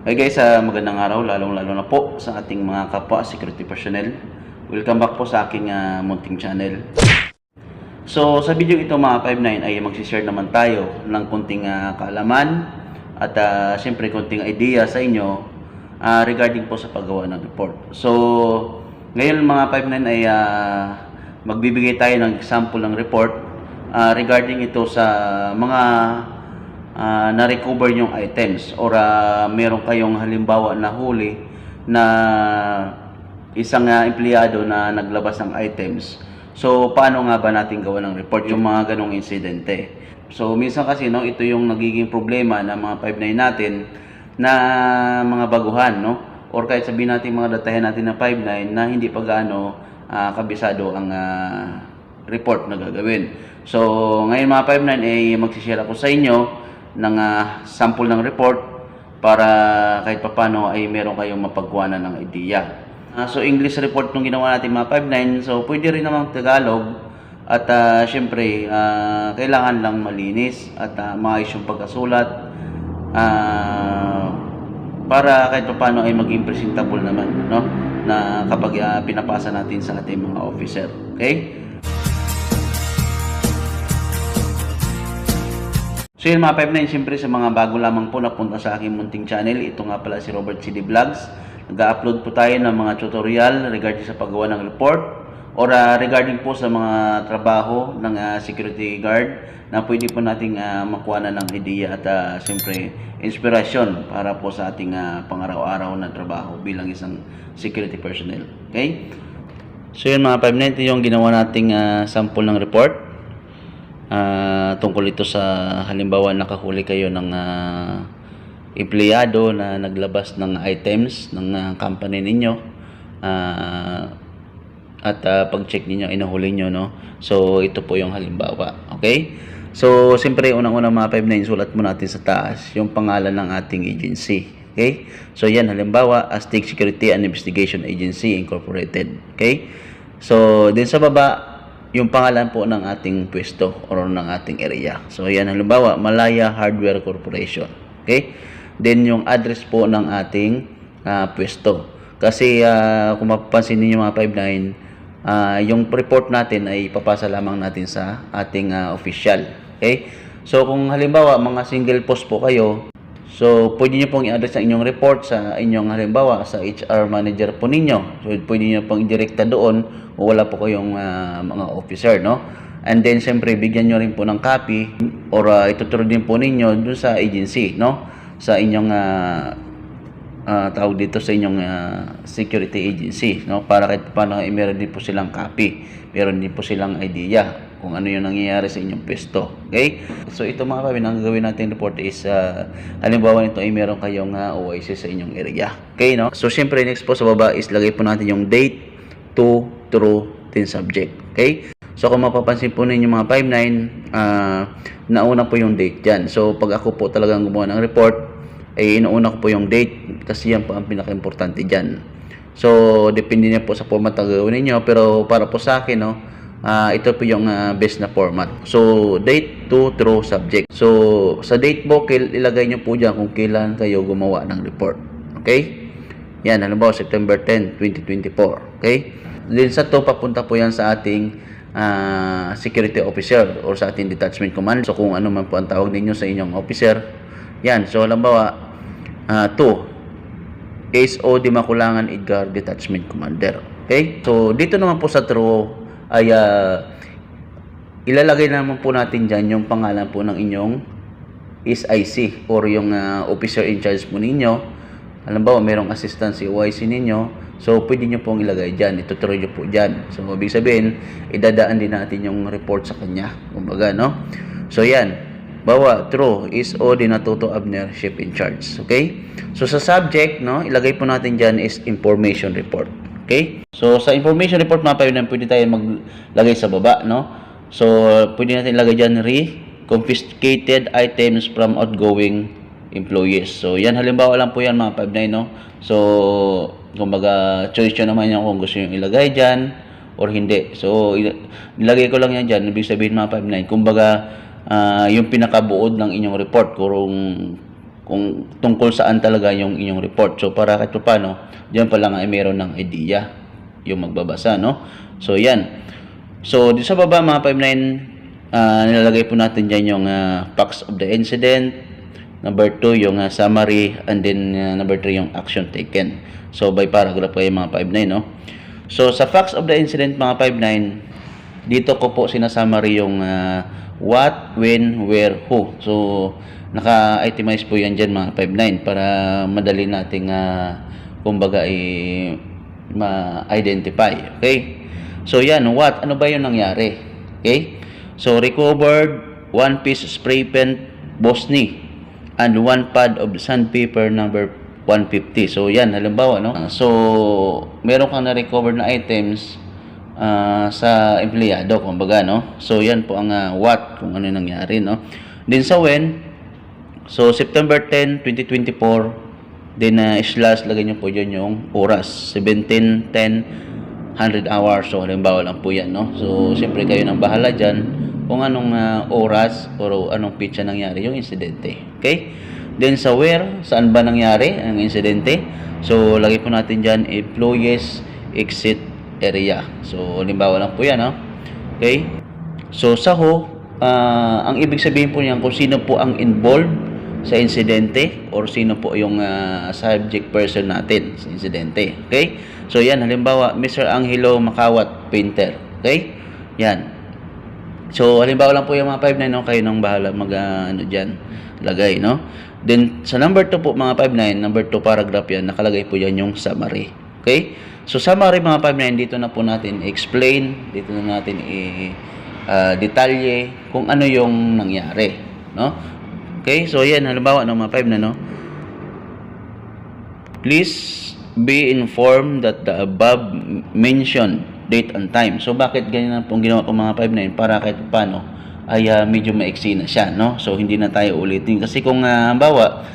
Hey guys, ah, magandang araw, lalong-lalo na po sa ating mga kapwa security personnel. Welcome back po sa aking ah, munting channel. So, sa video ito mga 59 ay magsishare naman tayo ng kunting ah, kaalaman at ah, siyempre kunting idea sa inyo ah, regarding po sa paggawa ng report. So, ngayon mga 59 ay ah, magbibigay tayo ng example ng report ah, regarding ito sa mga ah, na-recover yung items or ah, meron kayong halimbawa na huli na isang ah, empleyado na naglabas ng items. So, paano nga ba natin gawa ng report yung mga ganong insidente? So, minsan kasi no, ito yung nagiging problema ng mga 59 natin na mga baguhan, no? Or kahit sabihin natin mga datahan natin na 59 na hindi pa gaano ah, kabisado ang ah, report na gagawin. So, ngayon mga 59 ay magsishare ako sa inyo ng ah, sample ng report para kahit papano ay meron kayong mapagkuhanan ng idea. Ah, so, English report nung ginawa natin mga 59. So, pwede rin namang Tagalog. At ah, syempre, ah, kailangan lang malinis at uh, maayos yung pagkasulat. Ah, para kahit paano ay maging presentable naman, no? Na kapag ah, pinapasa natin sa ating mga officer. Okay? So yun mga 59, siyempre sa mga bago lamang po napunta sa aking munting channel, ito nga pala si Robert CD Vlogs. Nag-upload po tayo ng mga tutorial regarding sa paggawa ng report or ah, regarding po sa mga trabaho ng ah, security guard na pwede po nating uh, makuha na ng idea at ah, siyempre inspirasyon para po sa ating ah, pangaraw-araw na trabaho bilang isang security personnel. Okay? So yun mga 59, ito yung ginawa nating ah, sample ng report. Tungkol ito sa halimbawa nakahuli kayo ng ah, empleyado na naglabas ng items ng ah, company ninyo Ah, at ah, pag-check ninyo inahuli nyo no? So ito po yung halimbawa okay? So siyempre unang-unang mga 59 sulat mo natin sa taas yung pangalan ng ating agency okay? So yan halimbawa Aztec Security and Investigation Agency Incorporated okay? So din sa baba yung pangalan po ng ating pwesto or ng ating area. So, yan halimbawa, Malaya Hardware Corporation. Okay? Then, yung address po ng ating ah, pwesto. Kasi, ah, kung mapapansin ninyo mga 59, ah, yung report natin ay papasa lamang natin sa ating ah, official. Okay? So, kung halimbawa, mga single post po kayo, So, pwede nyo pong i-address ang inyong report sa inyong halimbawa sa HR manager po ninyo. So, pwede nyo pong i-directa doon kung wala po kayong ah, mga officer, no? And then, siyempre, bigyan nyo rin po ng copy or uh, ituturo din po ninyo doon sa agency, no? Sa inyong ah, ah, tawag dito sa inyong ah, security agency, no? Para kahit paano, eh, meron din po silang copy. Meron din po silang idea kung ano yung nangyayari sa inyong pesto. Okay? So ito mga kapatid, ang gagawin natin report is uh, halimbawa nito ay meron kayong uh, OIC sa inyong area. Okay, no? So syempre next po sa baba is lagay po natin yung date to true then subject. Okay? So kung mapapansin po ninyo mga 59, uh, nauna po yung date dyan. So pag ako po talagang gumawa ng report, ay inuuna ko po yung date kasi yan po ang pinaka-importante dyan. So depende niya po sa format na gagawin ninyo pero para po sa akin, no, Ah, ito po yung ah, best na format. So, date to true subject. So, sa date book, il- ilagay nyo po dyan kung kailan kayo gumawa ng report. Okay? Yan, halimbawa, September 10, 2024. Okay? Then sa to, papunta po yan sa ating ah, security officer or sa ating detachment command. So, kung ano man po ang tawag ninyo sa inyong officer. Yan. So, halimbawa, ah, to, SO Di Makulangan Edgar Detachment Commander. Okay? So, dito naman po sa true ay ah, ilalagay naman po natin dyan yung pangalan po ng inyong SIC or yung ah, officer in charge po ninyo. Halimbawa, merong assistant si OIC ninyo. So, pwede nyo pong ilagay dyan. Ituturo nyo po dyan. So, ibig sabihin, idadaan din natin yung report sa kanya. Kumbaga, no? So, yan. Bawa, true, is O Dinatuto Abner, ship in charge. Okay? So, sa subject, no, ilagay po natin dyan is information report. Okay? So, sa information report mga pwede, pwede tayo maglagay sa baba, no? So, pwede natin ilagay dyan, re-confiscated items from outgoing employees. So, yan halimbawa lang po yan mga 59, no? So, kumbaga, choice nyo naman yan kung gusto nyo ilagay dyan or hindi. So, il- nilagay ko lang yan dyan. Ibig sabihin mga 59, kumbaga, ah, yung pinakabuod ng inyong report kung kung tungkol saan talaga yung inyong report. So para kahit paano, diyan pa lang ay meron ng idea yung magbabasa, no? So yan. So di sa baba mga 59 ah, nilalagay po natin diyan yung ah, facts of the incident, number 2 yung ah, summary and then ah, number 3 yung action taken. So by paragraph kayo mga 59, no? So sa facts of the incident mga 59, dito ko po sinasummary yung ah, what, when, where, who. So naka-itemize po yan dyan mga 59 para madali nating uh, kumbaga i ma-identify. Okay? So yan, what? Ano ba yung nangyari? Okay? So recovered one piece spray paint Bosni and one pad of sandpaper number 150. So yan, halimbawa, no? So, meron kang na-recover na items ah, sa empleyado, kumbaga, no? So, yan po ang ah, what, kung ano nangyari, no? Din sa when, so September 10, 2024, din na slash, lagay nyo po dyan yung oras, 17, 10, 100 hours. So, halimbawa lang po yan, no? So, siyempre kayo nang bahala dyan kung anong ah, oras o anong pitsa nangyari yung insidente. Okay? Then sa where, saan ba nangyari ang insidente? So, lagay po natin dyan, employees exit area. So, halimbawa lang po yan, no? Okay? So, sa ho, ah, ang ibig sabihin po niyan kung sino po ang involved sa insidente or sino po yung ah, subject person natin sa insidente. Okay? So, yan. Halimbawa, Mr. Angelo Makawat, painter. Okay? Yan. So, halimbawa lang po yung mga 5-9, no? kayo nang bahala mag, ah, ano dyan, lagay, no? Then, sa number 2 po, mga 5-9, number 2 paragraph yan, nakalagay po yan yung summary. Okay? So, summary mga 5-9, dito na po natin explain, dito na natin i ah, detalye kung ano yung nangyari, no? Okay? So, yan, halimbawa, no, mga 5 na, no? Please be informed that the above mentioned date and time. So bakit ganyan po ang ginawa ko mga 59 para kahit paano ay ah, medyo maiksi na siya, no? So hindi na tayo ulitin kasi kung uh, bawa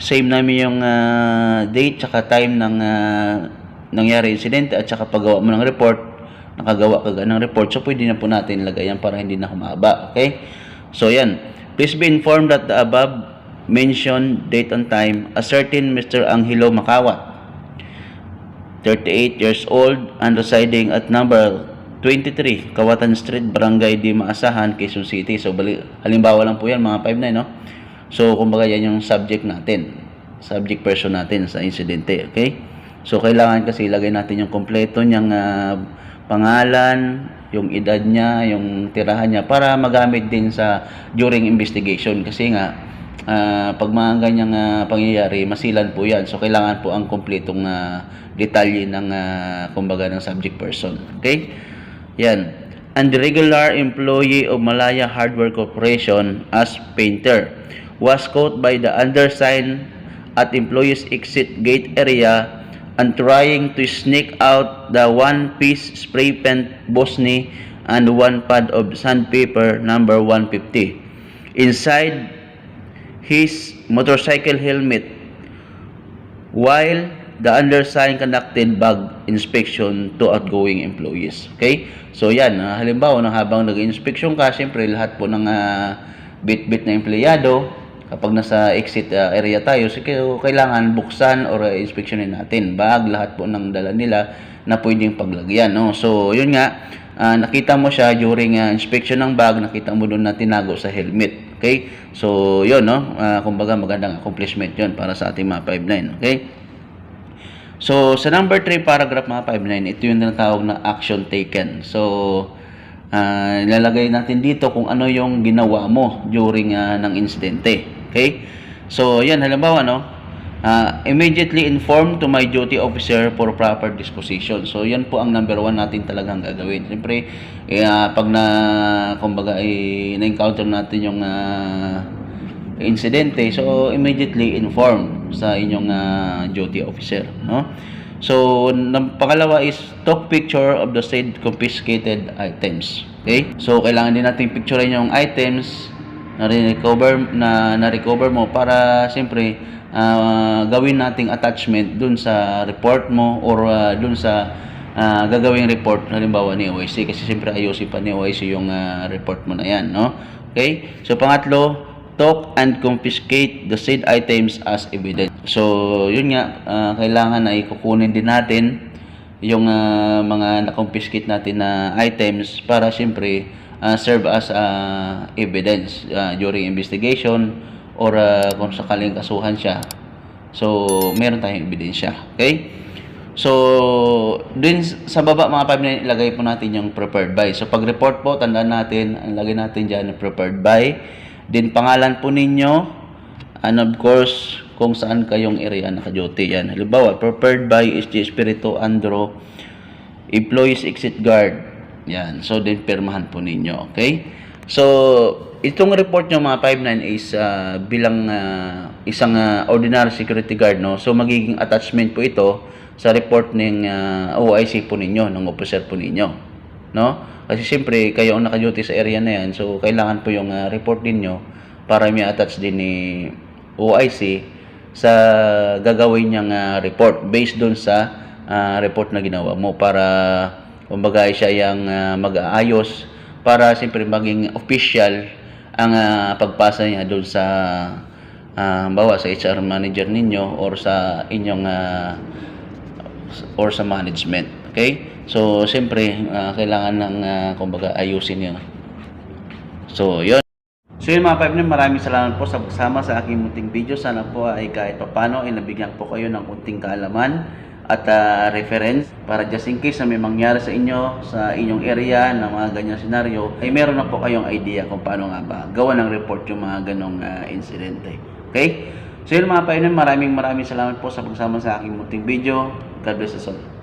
same namin yung ah, date tsaka time ng ah, nangyari insidente at tsaka paggawa mo ng report, nakagawa ka ng report, so pwede na po natin lagay yan para hindi na humaba, okay? So yan, please be informed that the above mentioned date and time, a certain Mr. Angelo Makawat, 38 years old and residing at number 23 Kawatan Street, Barangay Di Maasahan, Quezon City. So, bali, halimbawa lang po yan, mga 5 na, no? So, kumbaga yan yung subject natin. Subject person natin sa insidente, okay? So, kailangan kasi ilagay natin yung kompleto niyang ah, pangalan, yung edad niya, yung tirahan niya, para magamit din sa during investigation. Kasi nga, ah, pag mga ganyang ah, pangyayari, masilan po yan. So, kailangan po ang kompletong ah, detalye ng, ah, kumbaga, ng subject person. Okay? Yan. And the regular employee of Malaya Hardware Corporation as painter was caught by the undersigned at employees exit gate area and trying to sneak out the one-piece spray paint Bosni and one pad of sandpaper number 150 inside his motorcycle helmet while the undersigned conducted bag inspection to outgoing employees. Okay? So yan, ah, halimbawa na habang nag-inspection ka, siyempre lahat po ng ah, bit-bit na empleyado, kapag nasa exit ah, area tayo, sige, kailangan buksan or uh, inspeksyonin natin. Bag, lahat po ng dala nila na pwedeng paglagyan. No? So, yun nga, ah, nakita mo siya during ah, inspection ng bag, nakita mo doon na tinago sa helmet. Okay? So, yun, no? Ah, kumbaga, magandang accomplishment yun para sa ating mga 5'9". Okay? So, sa number 3 paragraph mga 59, ito yung tinatawag na action taken. So, ah, ilalagay natin dito kung ano yung ginawa mo during ah, ng insidente. Okay? So, yan, halimbawa, no? Ah, immediately inform to my duty officer for proper disposition. So, yan po ang number one natin talagang gagawin. Siyempre, ah, pag na, kumbaga, eh, na-encounter natin yung ah, insidente, so immediately inform sa inyong ah, duty officer, no? So, ng pangalawa is took picture of the said confiscated items. Okay? So, kailangan din natin picturein yung items na recover na na-recover mo para siyempre ah, gawin nating attachment dun sa report mo or ah, dun sa ah, gagawing report halimbawa ni OIC kasi siyempre ayusin pa ni OIC yung ah, report mo na yan, no? Okay? So, pangatlo, talk and confiscate the said items as evidence. So, yun nga, ah, kailangan ay kukunin din natin yung ah, mga na-confiscate natin na items para siyempre ah, serve as ah, evidence ah, during investigation or ah, kung sakaling kasuhan siya. So, meron tayong ebidensya. Okay? So, din sa baba mga 5 na ilagay po natin yung prepared by. So, pag-report po, tandaan natin, ang lagay natin dyan prepared by. Din pangalan po ninyo, and of course, kung saan kayong area naka-duty yan. Halimbawa, prepared by SG Espiritu Andro, employees exit guard. Yan. So, din pirmahan po ninyo. Okay? So, itong report nyo mga 59 is ah, bilang ah, isang ah, ordinary security guard. No? So, magiging attachment po ito sa report ng ah, OIC po ninyo, ng officer po ninyo. No? Kasi siyempre, kayo ang naka-duty sa area na yan. So, kailangan po yung ah, report ninyo para may attach din ni OIC sa gagawin niyang ah, report based doon sa ah, report na ginawa mo para kumbaga siya yung ah, mag-aayos para siyempre maging official ang ah, pagpasa niya doon sa ah, bawa sa HR manager ninyo or sa inyong ah, or sa management. Okay? So, siyempre, ah, kailangan ng, ah, kumbaga, ayusin yun. So, yun. So yun mga 5 maraming salamat po sa pagsama sa aking munting video. Sana po ay kahit papano ay nabigyan po kayo ng kunting kaalaman at ah, reference para just in case na may mangyari sa inyo, sa inyong area ng mga ganyang senaryo, ay meron na po kayong idea kung paano nga ba gawa ng report yung mga ganong ah, insidente. Okay? So yun mga 5 maraming maraming salamat po sa pagsama sa aking munting video. God bless us all.